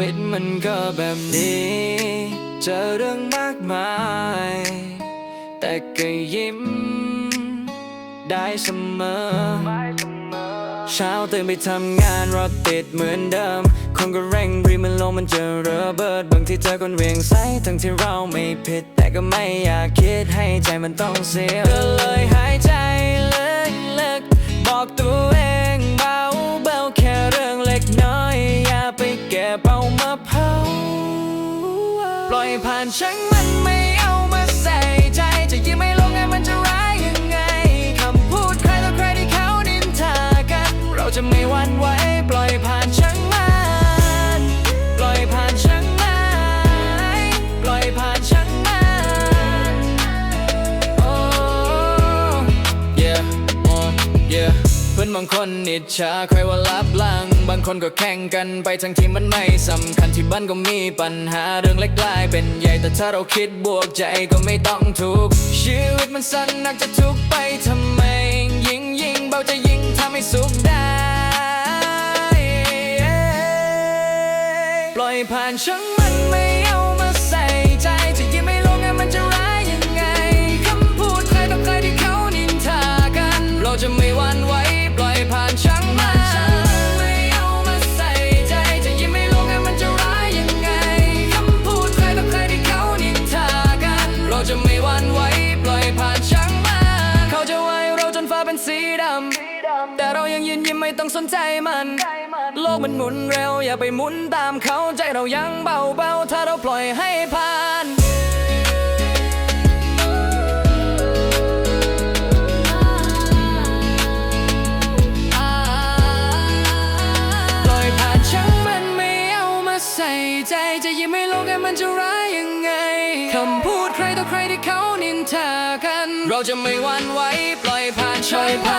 วิตมันก็แบบนี้ เจอเรื่องมากมาย แต่ก็ยิ้ม ได้เสมอ เช้าตื่นไปทำงานรถติดเหมือนเดิม คนก็เร่งรีบมันลงมันจะระเบิด บางทีเจอคนเวียงใสทั้งที่เราไม่ผิด แต่ก็ไม่อยากคิดให้ใจมันต้องเสียก็เลยหายใจลึกๆบอกตัว ปล่อยผ่านช่างมันไม่เอามาใส่ใจ จะยิ้มไม่ลงไงมันจะร้ายยังไง คำพูดใครต่อใครที่เขานินทากัน เราจะไม่หวั่นไหวปล่อยผ่าน บางคนอิจฉาใครว่าลับลัง บางคนก็แข่งกันไปทั้งที่มันไม่สำคัญที่บ้านก็มีปัญหาเรื่องเล็กกลายเป็นใหญ่แต่ถ้าเราคิดบวกใจก็ไม่ต้องทุกข์ชีวิตมันสั้นนักจะทุกข์ไปทำไม ยิ่งยิ่งเบาจะยิ่งทำให้สุขได้ ปล่อยผ่านช่างมัน สีดำ แต่เรายังยืนยิ้มไม่ต้องสนใจมัน โลกมันหมุนเร็วอย่าไปหมุนตามเขาใจเรายังเบาเบาๆถ้าเราปล่อยให้ผ่านปล่อยผ่านช่างมันไม่เอามาใส่ใจจะยิ้มให้โลกให้มันจะร้ายยังไง คำพูดใครต่อใครที่เขานินทากัน เราจะไม่หวั่นไหว ป